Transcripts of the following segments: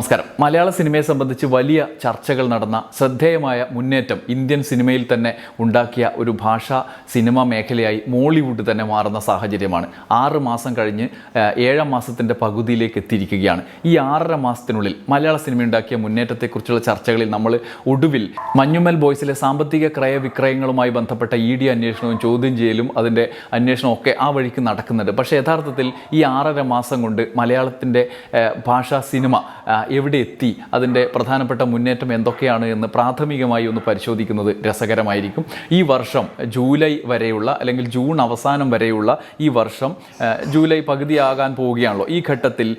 നമസ്കാരം. മലയാള സിനിമയെ സംബന്ധിച്ച് വലിയ ചർച്ചകൾ നടന്ന ശ്രദ്ധേയമായ മുന്നേറ്റം ഇന്ത്യൻ സിനിമയിൽ തന്നെ ഉണ്ടാക്കിയ ഒരു ഭാഷ സിനിമ മേഖലയായി മോളിവുഡ് തന്നെ മാറുന്ന സാഹചര്യമാണ്. ആറ് മാസം കഴിഞ്ഞ് ഏഴാം മാസത്തിന്റെ പകുതിയിലേക്ക് എത്തിയിരിക്കുകയാണ്. ഈ ആറര മാസത്തിനുള്ളിൽ മലയാള സിനിമ ഉണ്ടാക്കിയ മുന്നേറ്റത്തെക്കുറിച്ചുള്ള ചർച്ചകളിൽ നമ്മൾ ഒടുവിൽ മഞ്ഞുമൽ ബോയ്സിലെ സാമ്പത്തിക ക്രയവിക്രയങ്ങളുമായി ബന്ധപ്പെട്ട ഇ ഡി അന്വേഷണവും ചോദ്യം ചെയ്യലും അതിന്റെ അന്വേഷണവും ഒക്കെ ആ വഴിക്ക് നടക്കുന്നുണ്ട്. പക്ഷേ യഥാർത്ഥത്തിൽ ഈ ആറര മാസം കൊണ്ട് മലയാളത്തിന്റെ ഭാഷാ സിനിമ എവിടെ എത്തി? അതിന്റെ പ്രധാനപ്പെട്ട മുന്നേറ്റം എന്തൊക്കെയാണ് എന്ന് പ്രാഥമികമായി ഒന്ന് പരിശോധിക്കുന്നത് രസകരമായിരിക്കും. ഈ വർഷം ജൂലൈ വരെയുള്ള അല്ലെങ്കിൽ ജൂൺ അവസാനം വരെയുള്ള ഈ വർഷം ജൂലൈ പകുതിയാകാൻ പോവുകയാണല്ലോ. ഈ ഘട്ടത്തിൽ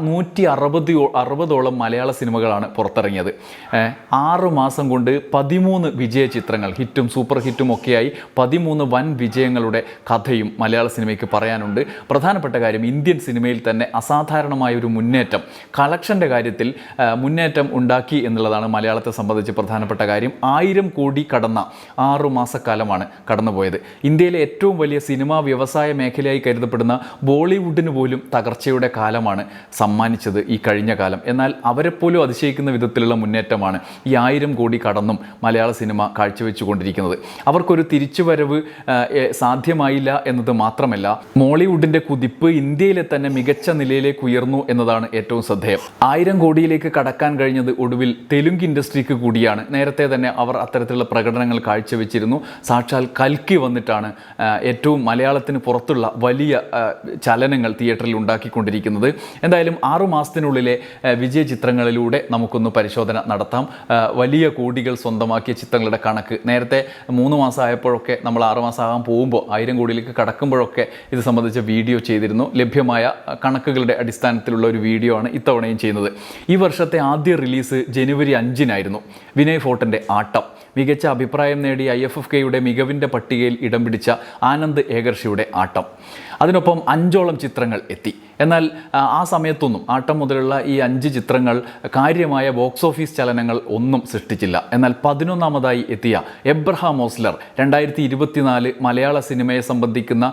നൂറ്റി അറുപത് അറുപതോളം മലയാള സിനിമകളാണ് പുറത്തിറങ്ങിയത്. ആറ് മാസം കൊണ്ട് പതിമൂന്ന് വിജയ ചിത്രങ്ങൾ ഹിറ്റും സൂപ്പർ ഹിറ്റും ഒക്കെയായി പതിമൂന്ന് വൻ വിജയങ്ങളുടെ കഥയും മലയാള സിനിമയ്ക്ക് പറയാനുണ്ട്. പ്രധാനപ്പെട്ട കാര്യം ഇന്ത്യൻ സിനിമയിൽ തന്നെ അസാധാരണമായ ഒരു മുന്നേറ്റം. കളക്ഷന്റെ കാര്യത്തിൽ മുന്നേറ്റം ഉണ്ടാക്കി എന്നുള്ളതാണ് മലയാളത്തെ സംബന്ധിച്ച് പ്രധാനപ്പെട്ട കാര്യം. ആയിരം കോടി കടന്ന ആറു മാസക്കാലമാണ് കടന്നുപോയത്. ഇന്ത്യയിലെ ഏറ്റവും വലിയ സിനിമാ വ്യവസായ മേഖലയായി കരുതപ്പെടുന്ന ബോളിവുഡിന് പോലും തകർച്ചയുടെ കാലമാണ് സമ്മാനിച്ചത് ഈ കഴിഞ്ഞ കാലം. എന്നാൽ അവരെപ്പോലും അതിശയിക്കുന്ന വിധത്തിലുള്ള മുന്നേറ്റമാണ് ഈ ആയിരം കോടി കടന്നും മലയാള സിനിമ കാഴ്ചവെച്ചുകൊണ്ടിരിക്കുന്നത്. അവർക്കൊരു തിരിച്ചുവരവ് സാധ്യമായില്ല എന്നത് മാത്രമല്ല മോളിവുഡിന്റെ കുതിപ്പ് ഇന്ത്യയിലെ തന്നെ മികച്ച നിലയിലേക്ക് ഉയർന്നു എന്നതാണ് ഏറ്റവും ശ്രദ്ധേയം. ആയിരം കോടിയിലേക്ക് കടക്കാൻ കഴിഞ്ഞത് ഒടുവിൽ തെലുങ്ക് ഇൻഡസ്ട്രിക്ക് കൂടിയാണ്. നേരത്തെ തന്നെ അവർ അത്തരത്തിലുള്ള പ്രകടനങ്ങൾ കാഴ്ചവെച്ചിരുന്നു. സാക്ഷാൽ കൽക്കി വന്നിട്ടാണ് ഏറ്റവും മലയാളത്തിന് പുറത്തുള്ള വലിയ ചലനങ്ങൾ തിയേറ്ററിൽ ഉണ്ടാക്കിക്കൊണ്ടിരിക്കുന്നത്. എന്തായാലും ആറു മാസത്തിനുള്ളിലെ വിജയ ചിത്രങ്ങളിലൂടെ നമുക്കൊന്ന് പരിശോധന നടത്താം. വലിയ കോടികൾ സ്വന്തമാക്കിയ ചിത്രങ്ങളുടെ കണക്ക്. നേരത്തെ മൂന്ന് മാസമായപ്പോഴൊക്കെ നമ്മൾ ആറു മാസം ആകാൻ പോകുമ്പോൾ ആയിരം കോടിയിലേക്ക് കടക്കുമ്പോഴൊക്കെ ഇത് സംബന്ധിച്ച വീഡിയോ ചെയ്തിരുന്നു. ലഭ്യമായ കണക്കുകളുടെ അടിസ്ഥാനത്തിലുള്ള ഒരു വീഡിയോ ആണ് ഇത്തവണയും ചെയ്യുന്നത്. ഈ വർഷത്തെ ആദ്യ റിലീസ് ജനുവരി അഞ്ചിനായിരുന്നു. വിനയ് ഫോർട്ടിന്റെ ആട്ടം. മികച്ച അഭിപ്രായം നേടി ഐ എഫ് എഫ് കെയുടെ മികവിന്റെ പട്ടികയിൽ ഇടം പിടിച്ച ആനന്ദ് ഏകർഷിയുടെ ആട്ടം. അതിനൊപ്പം അഞ്ചോളം ചിത്രങ്ങൾ എത്തി. എന്നാൽ ആ, സമയത്തൊന്നും ആട്ടം മുതലുള്ള ഈ അഞ്ച് ചിത്രങ്ങൾ കാര്യമായ ബോക്സ് ഓഫീസ് ചലനങ്ങൾ ഒന്നും സൃഷ്ടിച്ചില്ല. എന്നാൽ പതിനൊന്നാമതായി എത്തിയ എബ്രഹാം ഓസ്ലർ രണ്ടായിരത്തി ഇരുപത്തിനാല് മലയാള സിനിമയെ സംബന്ധിക്കുന്ന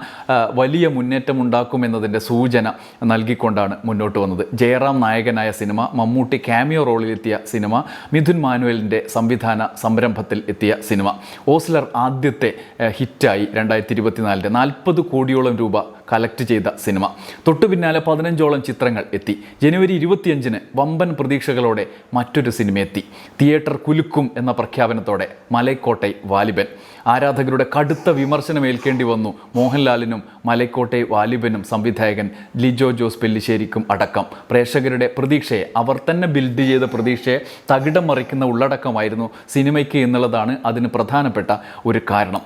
വലിയ മുന്നേറ്റം ഉണ്ടാക്കുമെന്നതിന്റെ സൂചന നൽകിക്കൊണ്ടാണ് മുന്നോട്ട് വന്നത്. ജയറാം നായകനായ സിനിമ മമ്മൂട്ടി ക്യാമിയോ റോളിലെത്തിയ സിനിമ മിഥുൻ മാനുവലിന്റെ സംവിധാന സംരംഭത്തിൽ എത്തിയ സിനിമ. ഓസ്ലർ ആദ്യത്തെ ഹിറ്റായി രണ്ടായിരത്തി ഇരുപത്തിനാലിന്റെ നാൽപ്പത് കോടിയോളം രൂപ കലക്ട് ചെയ്ത സിനിമ തൊട്ടു പിന്നാലെ പതിനഞ്ചോളം ചിത്രങ്ങൾ എത്തി. ജനുവരി ഇരുപത്തിയഞ്ചിന് വമ്പൻ പ്രതീക്ഷകളോടെ മറ്റൊരു സിനിമ എത്തി. തിയേറ്റർ കുലുക്കും എന്ന പ്രഖ്യാപനത്തോടെ മലൈക്കോട്ടൈ വാലിബൻ. ആരാധകരുടെ കടുത്ത വിമർശനം ഏൽക്കേണ്ടി വന്നു. മോഹൻലാലിനും മലക്കോട്ടെ വാലിബനും സംവിധായകൻ ലിജോ ജോസ് പെല്ലിശ്ശേരിക്കും അടക്കം. പ്രേക്ഷകരുടെ പ്രതീക്ഷയെ അവർ തന്നെ ബിൽഡ് ചെയ്ത പ്രതീക്ഷയെ തകിടം മറിക്കുന്ന ഉള്ളടക്കമായിരുന്നു സിനിമയ്ക്ക് എന്നുള്ളതാണ് അതിന് പ്രധാനപ്പെട്ട ഒരു കാരണം.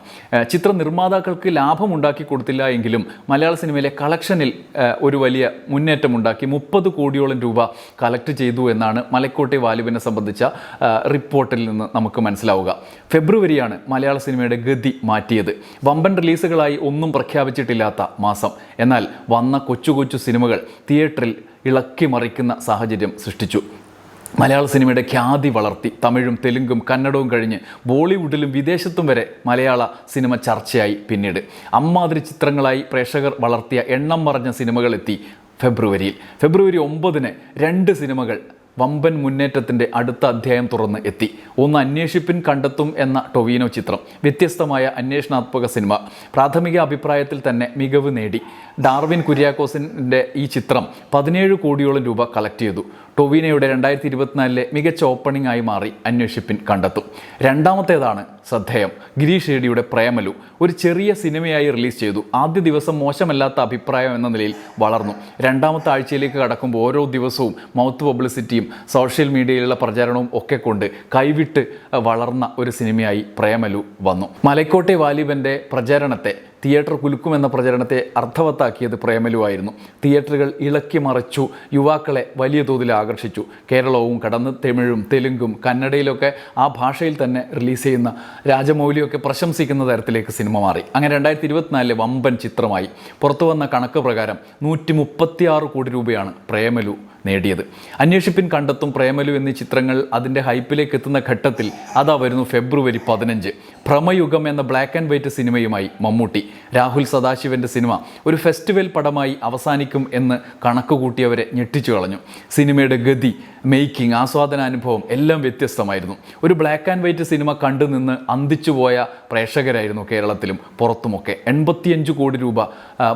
ചിത്ര നിർമ്മാതാക്കൾക്ക് ലാഭം ഉണ്ടാക്കി കൊടുത്തില്ല എങ്കിലും മലയാള സിനിമയിലെ കളക്ഷനിൽ ഒരു വലിയ മുന്നേറ്റം ഉണ്ടാക്കി മുപ്പത് കോടിയോളം രൂപ കളക്ട് ചെയ്തു എന്നാണ് മലക്കോട്ടെ വാലിബിനെ സംബന്ധിച്ച റിപ്പോർട്ടിൽ നിന്ന് നമുക്ക് മനസ്സിലാവുക. ഫെബ്രുവരിയാണ് മലയാള സിനിമയുടെ ഗതി മാറ്റിയത്. വമ്പൻ റിലീസുകളായി ഒന്നും പ്രഖ്യാപിച്ചിട്ടില്ലാത്ത മാസം. എന്നാൽ വന്ന കൊച്ചു കൊച്ചു സിനിമകൾ തിയേറ്ററിൽ ഇളക്കി മറിക്കുന്ന സാഹചര്യം സൃഷ്ടിച്ചു. മലയാള സിനിമയുടെ ഖ്യാതി വളർത്തി തമിഴും തെലുങ്കും കന്നഡവും കഴിഞ്ഞ് ബോളിവുഡിലും വിദേശത്തും വരെ മലയാള സിനിമ ചർച്ചയായി പിന്നീട്. അമ്മാതിരി ചിത്രങ്ങളായി പ്രേക്ഷകർ വളർത്തിയ എണ്ണം മറഞ്ഞ സിനിമകളെത്തി ഫെബ്രുവരിയിൽ. ഫെബ്രുവരി ഒമ്പതിന് രണ്ട് സിനിമകൾ വമ്പൻ മുന്നേറ്റത്തിന്റെ അടുത്ത അധ്യായം തുറന്ന് എത്തി. ഒന്ന് അന്വേഷിപ്പിൻ കണ്ടെത്തും എന്ന ടൊവീനോ ചിത്രം. വ്യത്യസ്തമായ അന്വേഷണാത്മക സിനിമ. പ്രാഥമിക അഭിപ്രായത്തിൽ തന്നെ മികവ് നേടി. ഡാർവിൻ കുര്യാക്കോസിന്റെ ഈ ചിത്രം പതിനേഴ് കോടിയോളം രൂപ കളക്ട് ചെയ്തു. ടൊവീനയുടെ രണ്ടായിരത്തി ഇരുപത്തിനാലിലെ മികച്ച ഓപ്പണിംഗ് ആയി മാറി അന്വേഷിപ്പിൻ കണ്ടെത്തും. രണ്ടാമത്തേതാണ് ശ്രദ്ധേയം. ഗിരീഷ് ഏടിയുടെ പ്രേമലു ഒരു ചെറിയ സിനിമയായി റിലീസ് ചെയ്തു. ആദ്യ ദിവസം മോശമല്ലാത്ത അഭിപ്രായം എന്ന നിലയിൽ വളർന്നു. രണ്ടാമത്തെ ആഴ്ചയിലേക്ക് കടക്കുമ്പോൾ ഓരോ ദിവസവും മൗത്ത് പബ്ലിസിറ്റിയും സോഷ്യൽ മീഡിയയിലുള്ള പ്രചാരണവും ഒക്കെ കൊണ്ട് കൈവിട്ട് വളർന്ന ഒരു സിനിമയായി പ്രേമലു വന്നു. മലക്കോട്ടെ വാലിബന്റെ പ്രചാരണത്തെ തിയേറ്റർ കുലുക്കുമെന്ന പ്രചരണത്തെ അർത്ഥവത്താക്കിയത് പ്രേമലുവായിരുന്നു തിയേറ്ററുകൾ ഇളക്കി മറിച്ചു യുവാക്കളെ വലിയ തോതിൽ ആകർഷിച്ചു. കേരളവും കടന്ന് തമിഴും തെലുങ്കും കന്നഡയിലൊക്കെ ആ ഭാഷയിൽ തന്നെ റിലീസ് ചെയ്യുന്ന രാജമൗലിയൊക്കെ പ്രശംസിക്കുന്ന തരത്തിലേക്ക് സിനിമ മാറി. അങ്ങനെ രണ്ടായിരത്തി ഇരുപത്തിനാലിലെ വമ്പൻ ചിത്രമായി പുറത്തു വന്ന കണക്ക് പ്രകാരം നൂറ്റി കോടി രൂപയാണ് പ്രേമലു നേടിയത്. അന്വേഷിപ്പിൻ കണ്ടെത്തും പ്രേമലു എന്നീ ചിത്രങ്ങൾ അതിന്റെ ഹൈപ്പിലേക്ക് എത്തുന്ന ഘട്ടത്തിൽ അതാ വരുന്നു ഫെബ്രുവരി പതിനഞ്ച്. ഭ്രമയുഗം എന്ന ബ്ലാക്ക് ആൻഡ് വൈറ്റ് സിനിമയുമായി മമ്മൂട്ടി. രാഹുൽ സദാശിവന്റെ സിനിമ ഒരു ഫെസ്റ്റിവൽ പടമായി അവസാനിക്കും എന്ന് കണക്ക് കൂട്ടിയവരെ ഞെട്ടിച്ചു കളഞ്ഞു. സിനിമയുടെ ഗതി മേക്കിംഗ് ആസ്വാദനാനുഭവം എല്ലാം വ്യത്യസ്തമായിരുന്നു. ഒരു ബ്ലാക്ക് ആൻഡ് വൈറ്റ് സിനിമ കണ്ടു നിന്ന് അന്തിച്ചുപോയ പ്രേക്ഷകരായിരുന്നു കേരളത്തിലും പുറത്തുമൊക്കെ. എൺപത്തിയഞ്ച് കോടി രൂപ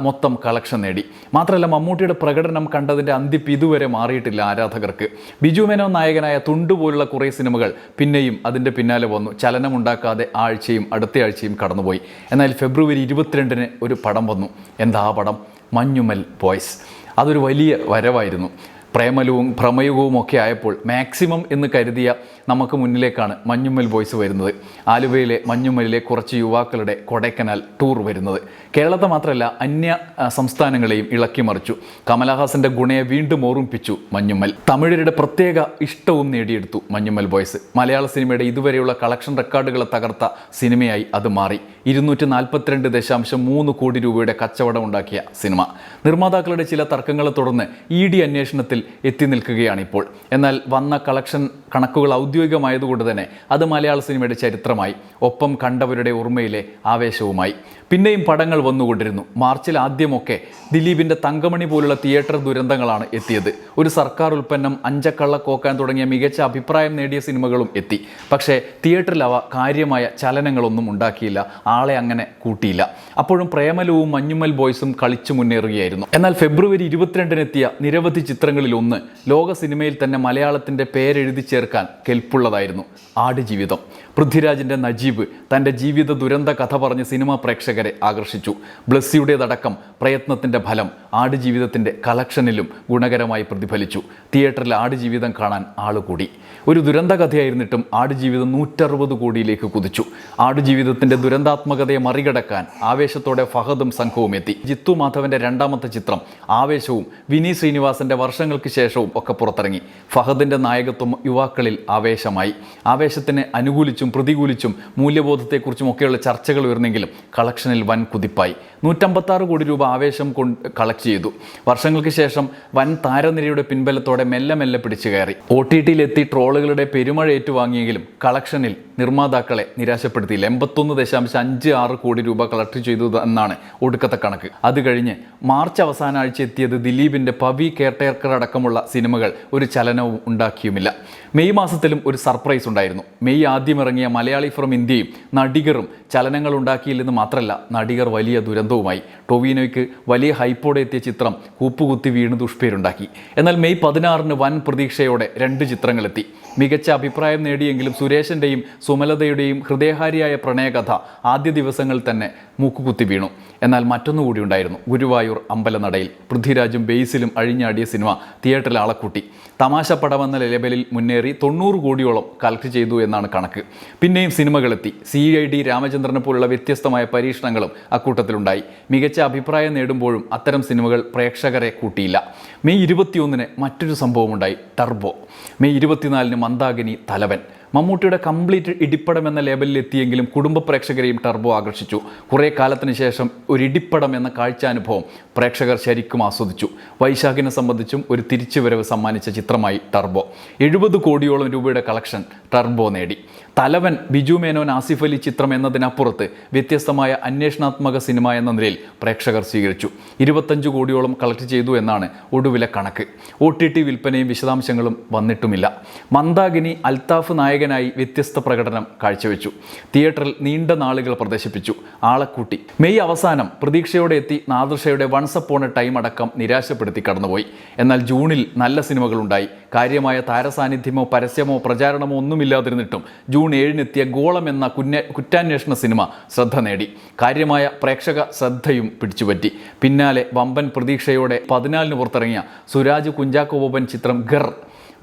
മൊത്തം കളക്ഷൻ നേടി. മാത്രമല്ല മമ്മൂട്ടിയുടെ പ്രകടനം കണ്ടതിന്റെ അന്തിപ്പ് ഇതുവരെ മാറിയിട്ടില്ല ആരാധകർക്ക്. ബിജു മേനോൻ നായകനായ തുണ്ടു പോലുള്ള കുറേ സിനിമകൾ പിന്നെയും അതിന്റെ പിന്നാലെ വന്നു. ചലനമുണ്ടാക്കാതെ ആഴ്ചയും അടുത്ത ആഴ്ചയും കടന്നുപോയി. എന്നാൽ ഫെബ്രുവരി ഇരുപത്തിരണ്ടിന് ഒരു പടം വന്നു. എന്താ ആ പടം? മഞ്ഞുമൽ ബോയ്സ്. അതൊരു വലിയ വരവായിരുന്നു. പ്രേമലവും ഭ്രമയുഗവും ഒക്കെ ആയപ്പോൾ മാക്സിമം എന്ന് കരുതിയ നമുക്ക് മുന്നിലേക്കാണ് മഞ്ഞുമ്മൽ ബോയ്സ് വരുന്നത്. ആലുവയിലെ മഞ്ഞുമ്മലിലെ കുറച്ച് യുവാക്കളുടെ കൊടൈക്കനാൽ ടൂർ വരുന്നത്. കേരളത്തെ മാത്രമല്ല അന്യ സംസ്ഥാനങ്ങളെയും ഇളക്കിമറിച്ചു കമലഹാസന്റെ ഗുണയെ വീണ്ടും ഓർമ്മിപ്പിച്ചു മഞ്ഞുമ്മൽ. തമിഴരുടെ പ്രത്യേക ഇഷ്ടവും നേടിയെടുത്തു മഞ്ഞുമ്മൽ ബോയ്സ്. മലയാള സിനിമയുടെ ഇതുവരെയുള്ള കളക്ഷൻ റെക്കോർഡുകളെ തകർത്ത സിനിമയായി അത് മാറി. ഇരുന്നൂറ്റി നാൽപ്പത്തിരണ്ട് ദശാംശം മൂന്ന് കോടി രൂപയുടെ കച്ചവടം ഉണ്ടാക്കിയ സിനിമ. നിർമ്മാതാക്കളുടെ ചില തർക്കങ്ങളെ തുടർന്ന് ഇ ഡി അന്വേഷണത്തിൽ എത്തി നിൽക്കുകയാണ് ഇപ്പോൾ എന്നാൽ വന്ന കളക്ഷൻ കണക്കുകൾ ഔദ്യോഗികമായതുകൊണ്ട് തന്നെ അത് മലയാള സിനിമയുടെ ചരിത്രമായി ഒപ്പം കണ്ടവരുടെ ഓർമ്മയിലെ ആവേശവുമായി. പിന്നെയും പടങ്ങൾ വന്നുകൊണ്ടിരുന്നു. മാർച്ചിൽ ആദ്യമൊക്കെ ദിലീപിന്റെ തങ്കമണി പോലുള്ള തിയേറ്റർ ദുരന്തങ്ങളാണ് എത്തിയത്. ഒരു സർക്കാർ ഉൽപ്പന്നം അഞ്ചക്കള്ള കോക്കാൻ തുടങ്ങിയ മികച്ച അഭിപ്രായം നേടിയ സിനിമകളും എത്തി. പക്ഷേ തിയേറ്ററിൽ അവ കാര്യമായ ചലനങ്ങളൊന്നും ഉണ്ടാക്കിയില്ല. ആളെ അങ്ങനെ കൂട്ടിയില്ല. അപ്പോഴും പ്രേമലവും മഞ്ഞുമൽ ബോയ്സും കളിച്ചു മുന്നേറുകയായിരുന്നു. എന്നാൽ ഫെബ്രുവരി ഇരുപത്തിരണ്ടിനെത്തിയ നിരവധി ചിത്രങ്ങളിൽ ഒന്ന് ലോക സിനിമയിൽ തന്നെ മലയാളത്തിന്റെ പേരെഴുതി ചേർക്കാൻ കെൽപ്പുള്ളതായിരുന്നു ആടുജീവിതം. പൃഥ്വിരാജിന്റെ നജീബ് തന്റെ ജീവിത ദുരന്ത കഥ പറഞ്ഞ് സിനിമാ പ്രേക്ഷകരെ ആകർഷിച്ചു. ബ്ലസ്സിയുടേതടക്കം പ്രയത്നത്തിന്റെ ഫലം ആടുജീവിതത്തിന്റെ കളക്ഷനിലും ഗുണകരമായി പ്രതിഫലിച്ചു. തിയേറ്ററിൽ ആടുജീവിതം കാണാൻ ആളുകൂടി. ഒരു ദുരന്ത കഥയായിരുന്നിട്ടും ആടുജീവിതം നൂറ്ററുപത് കോടിയിലേക്ക് കുതിച്ചു. ആടുജീവിതത്തിന്റെ ദുരന്താത്മകതയെ മറികടക്കാൻ ആവേശത്തോടെ ഫഹദും സംഘവും എത്തി. ജിത്തു മാധവന്റെ രണ്ടാമത്തെ ചിത്രം ആവേശവും വിനീത് ശ്രീനിവാസന്റെ വർഷങ്ങൾക്ക് ശേഷവും ഒക്കെ പുറത്തിറങ്ങി. ഫഹദിന്റെ നായകത്വം യുവാക്കളിൽ ആവേശമായി. ആവേശത്തിന് അനുകൂലിച്ചും പ്രതികൂലിച്ചും മൂല്യബോധത്തെക്കുറിച്ചും ഒക്കെയുള്ള ചർച്ചകൾ ഉയർന്നെങ്കിലും കളക്ഷനിൽ വൻ കുതിപ്പായി. നൂറ്റമ്പത്താറ് കോടി രൂപ ആവേശം കൊണ്ട് കളക്ട് ചെയ്തു. വർഷങ്ങൾക്ക് ശേഷം വൻ താരനിരയുടെ പിൻബലത്തോടെ മെല്ലെ മെല്ലെ പിടിച്ചു കയറി. ഒ ടി ടിയിലെത്തി ട്രോളുകളുടെ പെരുമഴ ഏറ്റുവാങ്ങിയെങ്കിലും കളക്ഷനിൽ നിർമ്മാതാക്കളെ നിരാശപ്പെടുത്തിയില്ല. എൺപത്തൊന്ന് ദശാംശം അഞ്ച് ആറ് കോടി രൂപ കളക്ട് ചെയ്തു എന്നാണ് ഒടുക്കത്തെ കണക്ക്. അത് കഴിഞ്ഞ് മാർച്ച് അവസാന ആഴ്ച എത്തിയത് ദിലീപിന്റെ പവി കെയർടേക്കർ അടക്കമുള്ള സിനിമകൾ ഒരു ചലനവും ഉണ്ടാക്കിയുമില്ല. മെയ് മാസത്തിലും ഒരു സർപ്രൈസ് ഉണ്ടായിരുന്നു. മെയ് ആദ്യം ഇറങ്ങിയ മലയാളി ഫ്രം ഇന്ത്യയും നടികറും ചലനങ്ങൾ ഉണ്ടാക്കിയില്ലെന്ന് മാത്രമല്ല നടികർ വലിയ ദുരന്തവുമായി. ടൊവിനോയ്ക്ക് വലിയ ഹൈപ്പോടെ എത്തിയ ചിത്രം കൂപ്പുകുത്തി വീണ് ദുഷ്പേരുണ്ടാക്കി. എന്നാൽ മെയ് പതിനാറിന് വൻ പ്രതീക്ഷയോടെ രണ്ട് ചിത്രങ്ങളെത്തി. മികച്ച അഭിപ്രായം നേടിയെങ്കിലും സുരേഷിന്റെയും സുമലതയുടെയും ഹൃദയഹാരിയായ പ്രണയകഥ ആദ്യ ദിവസങ്ങളിൽ തന്നെ മൂക്കുകുത്തി വീണു. എന്നാൽ മറ്റൊന്നുകൂടി ഉണ്ടായിരുന്നു. ഗുരുവായൂർ അമ്പലനടയിൽ പൃഥ്വിരാജും ബേസിലും അഴിഞ്ഞാടിയ സിനിമ തിയേറ്ററിൽ അളക്കൂട്ടി തമാശ പടമെന്ന ലേബലിൽ മുന്നേറി തൊണ്ണൂറ് കോടിയോളം കളക്ട് ചെയ്തു എന്നാണ് കണക്ക്. പിന്നെയും സിനിമകളെത്തി. സി ഐ ഡി രാമചന്ദ്രനെ പോലുള്ള വ്യത്യസ്തമായ പരീക്ഷണങ്ങളും അക്കൂട്ടത്തിലുണ്ടായി. മികച്ച അഭിപ്രായം നേടുമ്പോഴും അത്തരം സിനിമകൾ പ്രേക്ഷകരെ കൂട്ടിയില്ല. മെയ് ഇരുപത്തിയൊന്നിന് മറ്റൊരു സംഭവമുണ്ടായി ടർബോ. മെയ് ഇരുപത്തിനാലിന് മന്ദാകിനി തലവൻ. മമ്മൂട്ടിയുടെ കംപ്ലീറ്റ് ഇടിപ്പടം എന്ന ലേബലിൽ എത്തിയെങ്കിലും കുടുംബ പ്രേക്ഷകരെയും ടർബോ ആകർഷിച്ചു. കുറേ കാലത്തിന് ശേഷം ഒരു ഇടിപ്പടം എന്ന കാഴ്ചാനുഭവം പ്രേക്ഷകർ ശരിക്കും ആസ്വദിച്ചു. വൈശാഖിനെ സംബന്ധിച്ചും ഒരു തിരിച്ചുവരവ് സമ്മാനിച്ച ചിത്രമായി ടർബോ. എഴുപത് കോടിയോളം രൂപയുടെ കളക്ഷൻ ടർബോ നേടി. തലവൻ ബിജു മേനോൻ ആസിഫ് അലി ചിത്രം എന്നതിനപ്പുറത്ത് വ്യത്യസ്തമായ അന്വേഷണാത്മക സിനിമ എന്ന നിലയിൽ പ്രേക്ഷകർ സ്വീകരിച്ചു. ഇരുപത്തഞ്ച് കോടിയോളം കളക്ട് ചെയ്തു എന്നാണ് ഒടുവിലെ കണക്ക്. ഒ ടി ടി വിൽപ്പനയും വിശദാംശങ്ങളും വന്നിട്ടുമില്ല. മന്ദാകിനി അൽത്താഫ് നായകനായി വ്യത്യസ്ത പ്രകടനം കാഴ്ചവെച്ചു. തിയേറ്ററിൽ നീണ്ട നാളുകൾ പ്രദർശിപ്പിച്ചു. ആളക്കൂട്ടി. മെയ് അവസാനം പ്രതീക്ഷയോടെ എത്തി നാദൃഷയുടെ വൺസ് അപ്പോൺ എ ടൈം അടക്കം നിരാശപ്പെടുത്തി കടന്നുപോയി. എന്നാൽ ജൂണിൽ നല്ല സിനിമകളുണ്ടായി. കാര്യമായ താരസാന്നിധ്യമോ പരസ്യമോ പ്രചാരണമോ ഒന്നുമില്ലാതിരുന്നിട്ടും ജൂൺ ഏഴിനെത്തിയ ഗോളം എന്ന കുഞ്ഞ കുറ്റാന്വേഷണ സിനിമ ശ്രദ്ധ നേടി. കാര്യമായ പ്രേക്ഷക ശ്രദ്ധയും പിടിച്ചുപറ്റി. പിന്നാലെ വമ്പൻ പ്രതീക്ഷയോടെ പതിനാലിന് പുറത്തിറങ്ങിയ സുരാജ് കുഞ്ചാക്കോ ബോബൻ ചിത്രം ഗർ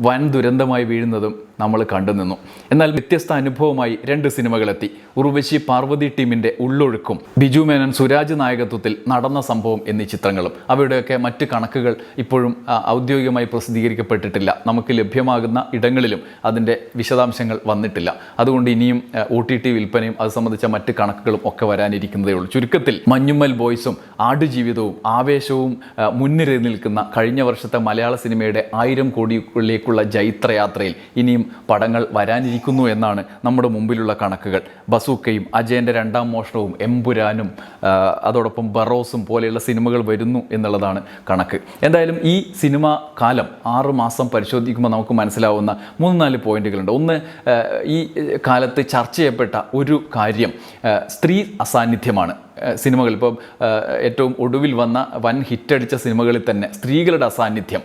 വൻ ദുരന്തമായി വീഴുന്നതും നമ്മൾ കണ്ടുനിന്നു എന്നാൽ വ്യത്യസ്ത അനുഭവമായി രണ്ട് സിനിമകളെത്തി. ഉർവശി പാർവതി ടീമിന്റെ ഉള്ളൊഴുക്കും ബിജു മേനൻ സുരാജ് നായകത്വത്തിൽ നടന്ന സംഭവം എന്നീ ചിത്രങ്ങളും. അവയുടെയൊക്കെ മറ്റ് കണക്കുകൾ ഇപ്പോഴും ഔദ്യോഗികമായി പ്രസിദ്ധീകരിക്കപ്പെട്ടിട്ടില്ല. നമുക്ക് ലഭ്യമാകുന്ന ഇടങ്ങളിലും അതിന്റെ വിശദാംശങ്ങൾ വന്നിട്ടില്ല. അതുകൊണ്ട് ഇനിയും ഒ ടി ടി വിൽപ്പനയും അത് സംബന്ധിച്ച മറ്റ് കണക്കുകളും ഒക്കെ വരാനിരിക്കുന്നതേ ഉള്ളൂ. ചുരുക്കത്തിൽ മഞ്ഞുമ്മൽ ബോയ്സും ആടുജീവിതവും ആവേശവും മുൻനിര നിൽക്കുന്ന കഴിഞ്ഞ വർഷത്തെ മലയാള സിനിമയുടെ ആയിരം കോടിയിലേക്കുള്ള ജൈത്രയാത്രയിൽ ഇനിയും പടങ്ങൾ വരാനിരിക്കുന്നു എന്നാണ് നമ്മുടെ മുമ്പിലുള്ള കണക്കുകൾ. ബസൂക്കയും അജയന്റെ രണ്ടാം മോഷണവും എമ്പുരാനും അതോടൊപ്പം ബറോസും പോലെയുള്ള സിനിമകൾ വരുന്നു എന്നുള്ളതാണ് കണക്ക്. എന്തായാലും ഈ സിനിമ കാലം ആറ് മാസം പരിശോധിക്കുമ്പോൾ നമുക്ക് മനസ്സിലാവുന്ന മൂന്ന് നാല് പോയിന്റുകളുണ്ട്. ഒന്ന് ഈ കാലത്ത് ചർച്ച ചെയ്യപ്പെട്ട ഒരു കാര്യം സ്ത്രീ അസാന്നിധ്യമാണ്. സിനിമകൾ. ഇപ്പം ഏറ്റവും ഒടുവിൽ വന്ന വൻ ഹിറ്റടിച്ച സിനിമകളിൽ തന്നെ സ്ത്രീകളുടെ അസാന്നിധ്യം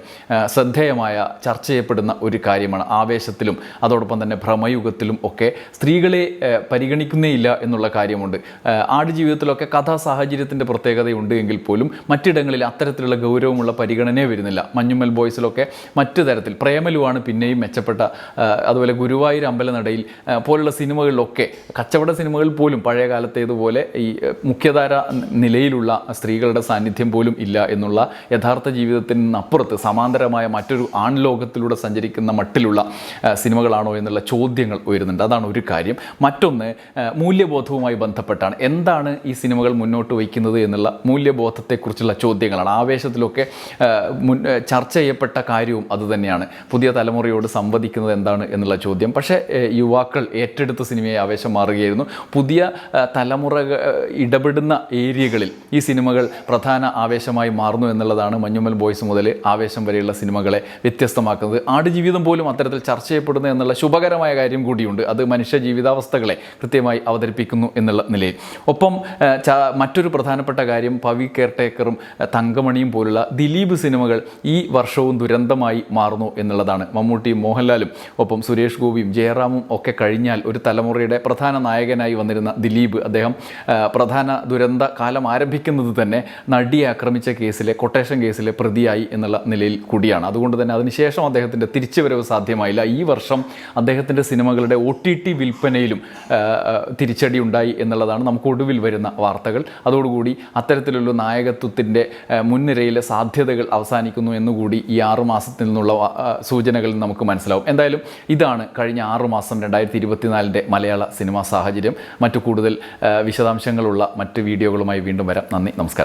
ശ്രദ്ധേയമായ ചർച്ച ചെയ്യപ്പെടുന്ന ഒരു കാര്യമാണ് ആവേശത്തിലും അതോടൊപ്പം തന്നെ ഭ്രമയുഗത്തിലും ഒക്കെ സ്ത്രീകളെ പരിഗണിക്കുന്നേ പരിഗണിക്കുന്നേയില്ല എന്നുള്ള കാര്യമുണ്ട്. ആടുജീവിതത്തിലൊക്കെ കഥാ സാഹചര്യത്തിന്റെ പ്രത്യേകതയുണ്ട് എങ്കിൽ പോലും മറ്റിടങ്ങളിൽ അത്തരത്തിലുള്ള ഗൗരവമുള്ള പരിഗണനയെ വരുന്നില്ല. മഞ്ഞുമ്മൽ ബോയ്സിലൊക്കെ മറ്റു തരത്തിൽ പ്രേമലുവാണ് പിന്നെയും മെച്ചപ്പെട്ട അതുപോലെ ഗുരുവായൂർ അമ്പലനടയിൽ പോലുള്ള സിനിമകളിലൊക്കെ കച്ചവട സിനിമകൾ പോലും പഴയ കാലത്തേതുപോലെ ഈ മുഖ്യധാര നിലയിലുള്ള സ്ത്രീകളുടെ സാന്നിധ്യം പോലും ഇല്ല എന്നുള്ള യഥാർത്ഥ ജീവിതത്തിന് നിന്നപ്പുറത്ത് സമാന്തരമായ മറ്റൊരു ആൺലോകത്തിലൂടെ സഞ്ചരിക്കുന്ന മട്ടിലുള്ള സിനിമകളാണോ എന്നുള്ള ചോദ്യങ്ങൾ ഉയരുന്നുണ്ട്. അതാണ് ഒരു കാര്യം. മറ്റൊന്ന് മൂല്യബോധവുമായി ബന്ധപ്പെട്ടാണ്. എന്താണ് ഈ സിനിമകൾ മുന്നോട്ട് വയ്ക്കുന്നത് എന്നുള്ള മൂല്യബോധത്തെക്കുറിച്ചുള്ള ചോദ്യങ്ങളാണ്. ആവേശത്തിലൊക്കെ മുൻ ചർച്ച ചെയ്യപ്പെട്ട കാര്യവും അതുതന്നെയാണ് പുതിയ തലമുറയോട് സംവദിക്കുന്നത് എന്താണ് എന്നുള്ള ചോദ്യം. പക്ഷേ യുവാക്കൾ ഏറ്റെടുത്ത സിനിമയെ ആവേശം മാറുകയായിരുന്നു. പുതിയ തലമുറ ആ, ഇടപെടുന്ന ഏരിയകളിൽ ഈ സിനിമകൾ പ്രധാന ആവേശമായി മാറുന്നു എന്നുള്ളതാണ് മഞ്ഞുമ്മൽ ബോയ്സ് മുതൽ ആവേശം വരെയുള്ള സിനിമകളെ വ്യത്യസ്തമാക്കുന്നത്. ആടുജീവിതം പോലും അത്തരത്തിൽ ചർച്ച ചെയ്യപ്പെടുന്നു എന്നുള്ള ശുഭകരമായ കാര്യം കൂടിയുണ്ട്. അത് മനുഷ്യ ജീവിതാവസ്ഥകളെ കൃത്യമായി അവതരിപ്പിക്കുന്നു എന്നുള്ള നിലയിൽ. ഒപ്പം മറ്റൊരു പ്രധാനപ്പെട്ട കാര്യം പവി കെയർടേക്കറും തങ്കമണിയും പോലുള്ള ദിലീപ് സിനിമകൾ ഈ വർഷവും ദുരന്തമായി മാറുന്നു എന്നുള്ളതാണ്. മമ്മൂട്ടിയും മോഹൻലാലും ഒപ്പം സുരേഷ് ഗോപിയും ജയറാമും ഒക്കെ കഴിഞ്ഞാൽ ഒരു തലമുറയുടെ പ്രധാന നായകനായി വന്നിരുന്ന ദിലീപ് അദ്ദേഹം പ്രധാന ദുരന്ത കാലം ആരംഭിക്കുന്നത് തന്നെ നടിയെ ആക്രമിച്ച കേസിലെ കൊട്ടേഷൻ കേസിലെ പ്രതിയായി എന്നുള്ള നിലയിൽ കൂടിയാണ്. അതുകൊണ്ട് തന്നെ അതിനുശേഷം അദ്ദേഹത്തിന്റെ തിരിച്ചുവരവ് സാധ്യമായില്ല. ഈ വർഷം അദ്ദേഹത്തിന്റെ സിനിമകളുടെ ഒ ടി ടി വിൽപ്പനയിലും തിരിച്ചടി ഉണ്ടായി എന്നുള്ളതാണ് നമുക്ക് ഒടുവിൽ വരുന്ന വാർത്തകൾ. അതോടുകൂടി അത്തരത്തിലുള്ള നായകത്വത്തിന്റെ മുൻനിരയിലെ സാധ്യതകൾ അവസാനിക്കുന്നു എന്നുകൂടി ഈ ആറുമാസത്തിൽ നിന്നുള്ള സൂചനകളിൽ നമുക്ക് മനസ്സിലാവും. എന്തായാലും ഇതാണ് കഴിഞ്ഞ ആറുമാസം രണ്ടായിരത്തി ഇരുപത്തിനാലിന്റെ മലയാള സിനിമാ സാഹചര്യം. മറ്റു കൂടുതൽ വിശദാംശങ്ങളുള്ള വിശദാംശങ്ങളുള്ള മറ്റ് വീഡിയോകളുമായി വീണ്ടും വരാം. നന്ദി നമസ്കാരം.